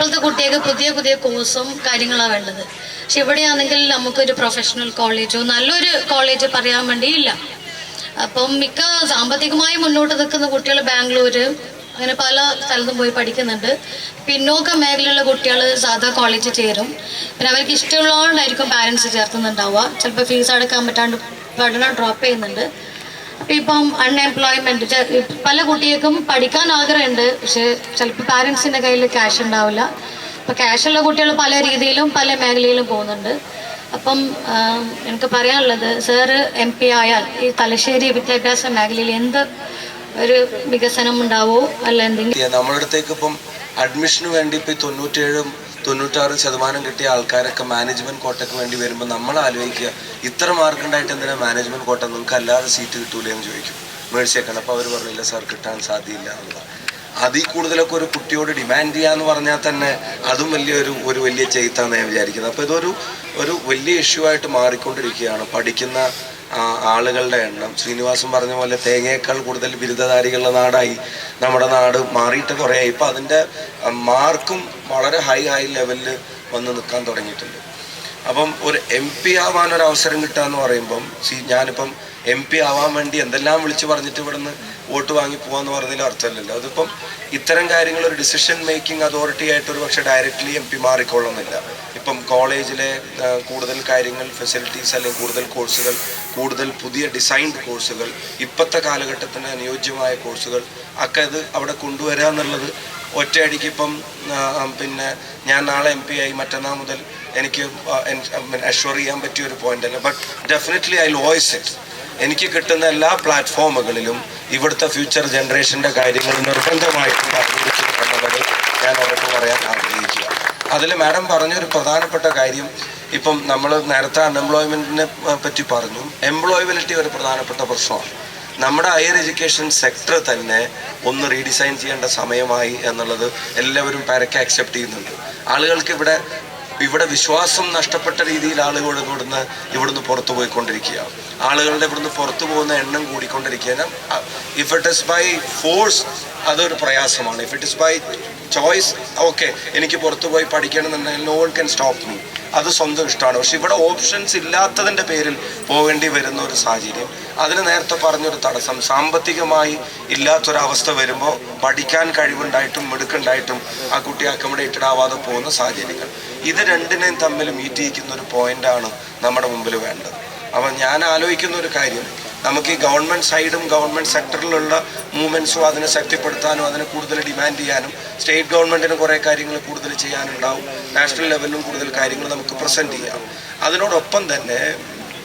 ഇപ്പോഴത്തെ കുട്ടികൾക്ക് പുതിയ പുതിയ കോഴ്സും കാര്യങ്ങളാണ് വേണ്ടത്. പക്ഷെ ഇവിടെയാണെങ്കിൽ നമുക്കൊരു പ്രൊഫഷണൽ കോളേജോ നല്ലൊരു കോളേജ് പറയാൻ വേണ്ടിയില്ല. അപ്പം മിക്ക സാമ്പത്തികമായി മുന്നോട്ട് നിൽക്കുന്ന കുട്ടികൾ ബാംഗ്ലൂര് അങ്ങനെ പല സ്ഥലത്തും പോയി പഠിക്കുന്നുണ്ട്. പിന്നോക്ക മേഖലയിലുള്ള കുട്ടികൾ സാധാ കോളേജിൽ ചേരും. പിന്നെ അവർക്ക് ഇഷ്ടമുള്ളതുകൊണ്ടായിരിക്കും പാരൻസ് ചേർത്തുന്നുണ്ടാവുക ചിലപ്പോൾ ഫീസ് അടക്കാൻ പറ്റാണ്ട് പഠനം ഡ്രോപ്പ് ചെയ്യുന്നുണ്ട്. ഇപ്പം അൺഎംപ്ലോയ്മെന്റ് പല കുട്ടികൾക്കും പഠിക്കാൻ ആഗ്രഹമുണ്ട്. പക്ഷെ ചിലപ്പോൾ പാരൻസിന്റെ കയ്യിൽ ക്യാഷ് ഉണ്ടാവില്ല. അപ്പൊ ക്യാഷുള്ള കുട്ടികൾ പല രീതിയിലും പല മേഖലയിലും പോകുന്നുണ്ട്. അപ്പം എനിക്ക് പറയാനുള്ളത് സാറ് എം പി ആയാൽ ഈ തലശ്ശേരി വിദ്യാഭ്യാസ മേഖലയിൽ എന്ത് ഒരു വികസനം ഉണ്ടാവോ? അല്ല എന്തെങ്കിലും നമ്മളടുത്തേക്ക് ഇപ്പം അഡ്മിഷന് വേണ്ടി ഇപ്പം തൊണ്ണൂറ്റേഴും തൊണ്ണൂറ്റാറ് ശതമാനം കിട്ടിയ ആൾക്കാരൊക്കെ മാനേജ്മെന്റ് കോട്ടയ്ക്ക് വേണ്ടി വരുമ്പോൾ നമ്മൾ ആലോചിക്കുക ഇത്ര മാർക്ക് ഉണ്ടായിട്ട് എന്തിനാ മാനേജ്മെന്റ് കോട്ട? നിങ്ങൾക്ക് അല്ലാതെ സീറ്റ് കിട്ടൂലേ എന്ന് ചോദിക്കും. മേടിച്ചേക്കണം അപ്പോൾ അവർ പറഞ്ഞില്ല സാർ കിട്ടാൻ സാധ്യയില്ല എന്നുള്ളത്. അതിൽ കൂടുതലൊക്കെ ഒരു കുട്ടിയോട് ഡിമാൻഡ് ചെയ്യാന്ന് പറഞ്ഞാൽ തന്നെ അതും വലിയൊരു ഒരു വലിയ ചെയ്ത്താന്ന് ഞാൻ വിചാരിക്കുന്നത്. അപ്പോൾ ഇതൊരു ഒരു വലിയ ഇഷ്യൂ ആയിട്ട് മാറിക്കൊണ്ടിരിക്കുകയാണ്. പഠിക്കുന്ന ആളുകളുടെ എണ്ണം. ശ്രീനിവാസൻ പറഞ്ഞ പോലെ തേങ്ങയേക്കാൾ കൂടുതൽ ബിരുദധാരികളുടെ നാടായി നമ്മുടെ നാട് മാറിയിട്ട് കുറേ ഇപ്പം അതിന്റെ മാർക്കും വളരെ ഹൈ ഹൈ ലെവലിൽ വന്ന് നിൽക്കാൻ തുടങ്ങിയിട്ടുണ്ട്. അപ്പം ഒരു എം പി ആവാൻ ഒരു അവസരം കിട്ടുക എന്ന് പറയുമ്പം ഞാനിപ്പം എം പി ആവാൻ വേണ്ടി എന്തെല്ലാം വിളിച്ചു പറഞ്ഞിട്ട് ഇവിടുന്ന് വോട്ട് വാങ്ങി പോകാന്ന് പറഞ്ഞതിൽ അർത്ഥമില്ലല്ലോ. അതിപ്പം ഇത്തരം കാര്യങ്ങൾ ഒരു ഡിസിഷൻ മേക്കിംഗ് അതോറിറ്റി ആയിട്ട് ഒരു പക്ഷേ ഡയറക്റ്റ്ലി എം പി മാറിക്കൊള്ളുന്നില്ല. ഇപ്പം കോളേജിലെ കൂടുതൽ കാര്യങ്ങൾ ഫെസിലിറ്റീസ് അല്ലെങ്കിൽ കൂടുതൽ കോഴ്സുകൾ കൂടുതൽ പുതിയ ഡിസൈൻഡ് കോഴ്സുകൾ ഇപ്പോഴത്തെ കാലഘട്ടത്തിന് അനുയോജ്യമായ കോഴ്സുകൾ ഒക്കെ ഇത് അവിടെ കൊണ്ടുവരിക എന്നുള്ളത് ഒറ്റയടിക്ക് ഇപ്പം പിന്നെ ഞാൻ നാളെ എം പി ആയി മറ്റന്നാൾ മുതൽ എനിക്ക് അഷ്വർ ചെയ്യാൻ പറ്റിയ ഒരു പോയിന്റ് അല്ല. But definitely I voice it എനിക്ക് കിട്ടുന്ന എല്ലാ പ്ലാറ്റ്ഫോമുകളിലും ഇവിടുത്തെ ഫ്യൂച്ചർ ജനറേഷന്റെ കാര്യങ്ങൾ നിർബന്ധമായിട്ടും അറിഞ്ഞിരിക്കും ഞാൻ അവർക്ക് പറയാൻ ആഗ്രഹിക്കുക. അതിൽ മാഡം പറഞ്ഞൊരു പ്രധാനപ്പെട്ട കാര്യം ഇപ്പം നമ്മൾ നേരത്തെ അൺഎംപ്ലോയ്മെന്റിനെ പറ്റി പറഞ്ഞു. എംപ്ലോയബിലിറ്റി ഒരു പ്രധാനപ്പെട്ട പ്രശ്നമാണ്. നമ്മുടെ ഹയർ എഡ്യൂക്കേഷൻ സെക്ടർ തന്നെ ഒന്ന് റീഡിസൈൻ ചെയ്യേണ്ട സമയമായി എന്നുള്ളത് എല്ലാവരും പരക്കെ അക്സെപ്റ്റ് ചെയ്യുന്നുണ്ട്. ആളുകൾക്ക് ഇവിടെ ഇവിടെ വിശ്വാസം നഷ്ടപ്പെട്ട രീതിയിൽ ആളുകൾ ഇവിടുന്ന് ഇവിടുന്ന് പുറത്തു പോയിക്കൊണ്ടിരിക്കുക ആളുകളുടെ ഇവിടുന്ന് പുറത്തു പോകുന്ന എണ്ണം കൂടിക്കൊണ്ടിരിക്കുക if it is by force അതൊരു പ്രയാസമാണ്. If it is by choice okay എനിക്ക് പുറത്തു പോയി പഠിക്കണമെന്നുണ്ടെങ്കിൽ no one can stop me അത് സ്വന്തം ഇഷ്ടമാണ്. പക്ഷെ ഇവിടെ ഓപ്ഷൻസ് ഇല്ലാത്തതിന്റെ പേരിൽ പോകേണ്ടി വരുന്ന ഒരു സാഹചര്യം. അതിന് നേരത്തെ പറഞ്ഞൊരു തടസ്സം സാമ്പത്തികമായി ഇല്ലാത്തൊരവസ്ഥ വരുമ്പോൾ പഠിക്കാൻ കഴിവുണ്ടായിട്ടും മിടുക്കുണ്ടായിട്ടും ആ കുട്ടി അക്കോമഡേറ്റഡ് ആവാതെ പോകുന്ന സാഹചര്യങ്ങൾ. ഇത് രണ്ടിനെയും തമ്മിൽ മീറ്റ് ചെയ്യിക്കുന്ന ഒരു പോയിന്റാണ് നമ്മുടെ മുമ്പിൽ വേണ്ടത്. അപ്പം ഞാൻ ആലോചിക്കുന്ന ഒരു കാര്യം നമുക്ക് ഈ ഗവൺമെന്റ് സൈഡും ഗവൺമെന്റ് സെക്ടറിലുള്ള മൂവ്മെന്റ്സും അതിനെ ശക്തിപ്പെടുത്താനും അതിനെ കൂടുതൽ ഡിമാൻഡ് ചെയ്യാനും സ്റ്റേറ്റ് ഗവൺമെന്റിന് കുറേ കാര്യങ്ങൾ കൂടുതൽ ചെയ്യാനുണ്ടാവും നാഷണൽ ലെവലിലും കൂടുതൽ കാര്യങ്ങൾ നമുക്ക് പ്രസന്റ് ചെയ്യാം. അതിനോടൊപ്പം തന്നെ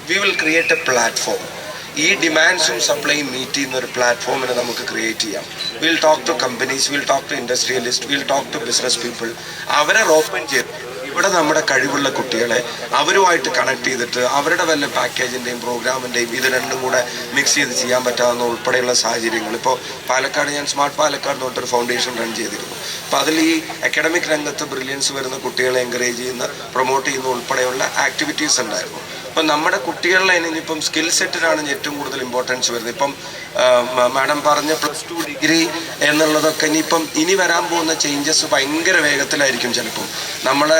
we will create a platform ഈ ഡിമാൻഡ്സും സപ്ലൈയും മീറ്റ് ചെയ്യുന്ന ഒരു പ്ലാറ്റ്ഫോമിനെ നമുക്ക് ക്രിയേറ്റ് ചെയ്യാം. Will talk to companies will talk to industrialist will talk to business people അവരെ ഓപ്പൺ ചെയ്ത് ഇവിടെ നമ്മുടെ കഴിവുള്ള കുട്ടികളെ അവരുമായിട്ട് കണക്ട് ചെയ്തിട്ട് അവരുടെ വല്ല പാക്കേജിന്റെയും പ്രോഗ്രാമിന്റെയും ഇത് രണ്ടും കൂടെ മിക്സ് ചെയ്ത് ചെയ്യാൻ പറ്റാവുന്ന ഉൾപ്പെടെയുള്ള സാഹചര്യങ്ങൾ. ഇപ്പോൾ പാലക്കാട് ഞാൻ സ്മാർട്ട് പാലക്കാട് എന്ന് ഫൗണ്ടേഷൻ റൺ ചെയ്തിരുന്നു. അപ്പോൾ അതിൽ ഈ അക്കാഡമിക് രംഗത്ത് ബ്രില്യൻസ് വരുന്ന കുട്ടികളെ എൻകറേജ് ചെയ്യുന്ന പ്രൊമോട്ട് ചെയ്യുന്ന ഉൾപ്പെടെയുള്ള ആക്ടിവിറ്റീസ് ഉണ്ടായിരുന്നു. അപ്പം നമ്മുടെ കുട്ടികളിലെ ഇനിയിപ്പം സ്കിൽ സെറ്റിലാണ് ഏറ്റവും കൂടുതൽ ഇമ്പോർട്ടൻസ് വരുന്നത്. ഇപ്പം മാഡം പറഞ്ഞ പ്ലസ് ടു ഡിഗ്രി എന്നുള്ളതൊക്കെ ഇനിയിപ്പം ഇനി വരാൻ പോകുന്ന ചേഞ്ചസ് ഭയങ്കര വേഗത്തിലായിരിക്കും ചിലപ്പോൾ നമ്മളെ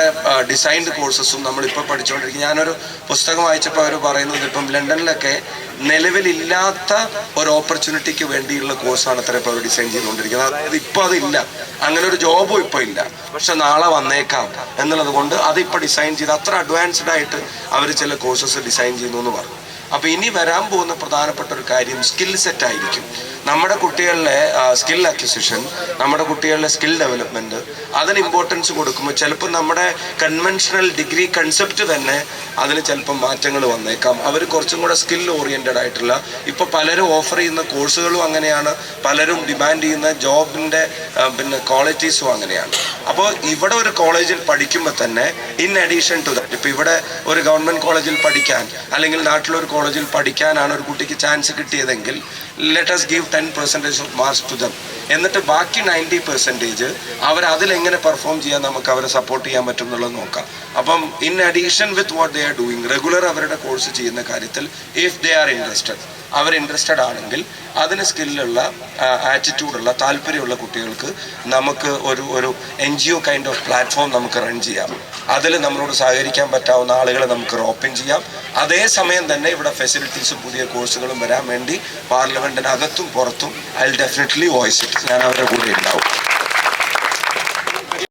ഡിസൈൻഡ് കോഴ്സസും നമ്മളിപ്പോൾ പഠിച്ചുകൊണ്ടിരിക്കും ഞാനൊരു പുസ്തകം വായിച്ചപ്പോൾ അവർ പറയുന്നത് ഇപ്പം ലണ്ടനിലൊക്കെ നിലവിലില്ലാത്ത ഒരു ഓപ്പർച്യൂണിറ്റിക്ക് വേണ്ടിയുള്ള കോഴ്സാണ് ഇത്ര ഇപ്പോൾ ഡിസൈൻ ചെയ്തുകൊണ്ടിരിക്കുന്നത്. അതായത് ഇപ്പോൾ അതില്ല. അങ്ങനെ ഒരു ജോബും ഇപ്പോൾ ഇല്ല. പക്ഷെ നാളെ വന്നേക്കാം എന്നുള്ളത് കൊണ്ട് അതിപ്പോൾ ഡിസൈൻ ചെയ്ത് അത്ര അഡ്വാൻസ്ഡ് ആയിട്ട് അവർ ചില കോഴ്സസ് ഡിസൈൻ ചെയ്യുന്നു എന്ന് പറഞ്ഞു. അപ്പോൾ ഇനി വരാൻ പോകുന്ന പ്രധാനപ്പെട്ട ഒരു കാര്യം സ്കിൽ സെറ്റ് ആയിരിക്കും. നമ്മുടെ കുട്ടികളിലെ സ്കിൽ അക്വിസിഷൻ നമ്മുടെ കുട്ടികളുടെ സ്കിൽ ഡെവലപ്മെന്റ് അതിന് ഇമ്പോർട്ടൻസ് കൊടുക്കുമ്പോൾ ചിലപ്പോൾ നമ്മുടെ കൺവെൻഷണൽ ഡിഗ്രി കൺസെപ്റ്റ് തന്നെ അതിന് ചിലപ്പോൾ മാറ്റങ്ങൾ വന്നേക്കാം. അവർ കുറച്ചും കൂടെ സ്കിൽ ഓറിയന്റഡ് ആയിട്ടുള്ള ഇപ്പോൾ പലരും ഓഫർ ചെയ്യുന്ന കോഴ്സുകളും അങ്ങനെയാണ്. പലരും ഡിമാൻഡ് ചെയ്യുന്ന ജോബിന്റെ പിന്നെ ക്വാളിറ്റീസും അങ്ങനെയാണ്. അപ്പോൾ ഇവിടെ ഒരു കോളേജിൽ പഠിക്കുമ്പോൾ തന്നെ ഇൻ അഡീഷൻ ടു ദാറ്റ് ഇപ്പോൾ ഇവിടെ ഒരു ഗവൺമെന്റ് കോളേജിൽ പഠിക്കാൻ അല്ലെങ്കിൽ നാട്ടിലൊരു കോളേജിൽ പഠിക്കാനാണ് ഒരു കുട്ടിക്ക് chance കിട്ടിയതെങ്കിൽ let us give ten percentage of marks to them എന്നിട്ട് ബാക്കി നയന്റി പെർസെന്റേജ് അവർ അതിലെങ്ങനെ പെർഫോം ചെയ്യാൻ നമുക്ക് അവരെ സപ്പോർട്ട് ചെയ്യാൻ പറ്റും എന്നുള്ളത് നോക്കാം. അപ്പം in addition with what they are doing regular അവരുടെ കോഴ്സ് ചെയ്യുന്ന കാര്യത്തിൽ ഇഫ് ദേ ആർ ഇൻട്രസ്റ്റഡ് അവർ ഇൻട്രസ്റ്റഡ് ആണെങ്കിൽ അതിന് സ്കില്ലുള്ള ആറ്റിറ്റ്യൂഡുള്ള താല്പര്യമുള്ള കുട്ടികൾക്ക് നമുക്ക് ഒരു ഒരു N G O kind of platform നമുക്ക് റൺ ചെയ്യാം. അതിൽ നമ്മളോട് സഹകരിക്കാൻ പറ്റാവുന്ന ആളുകളെ നമുക്ക് റോപ്പിൻ ചെയ്യാം. അതേസമയം തന്നെ ഇവിടെ ഫെസിലിറ്റീസും പുതിയ കോഴ്സുകളും വരാൻ വേണ്ടി പാർലമെന്റിനകത്തും പുറത്തും ഐ ഡെഫിനറ്റ്ലി വോയിസ് ഇറ്റ് ഞാൻ അവരുടെ കൂടെ ഉണ്ടാവും.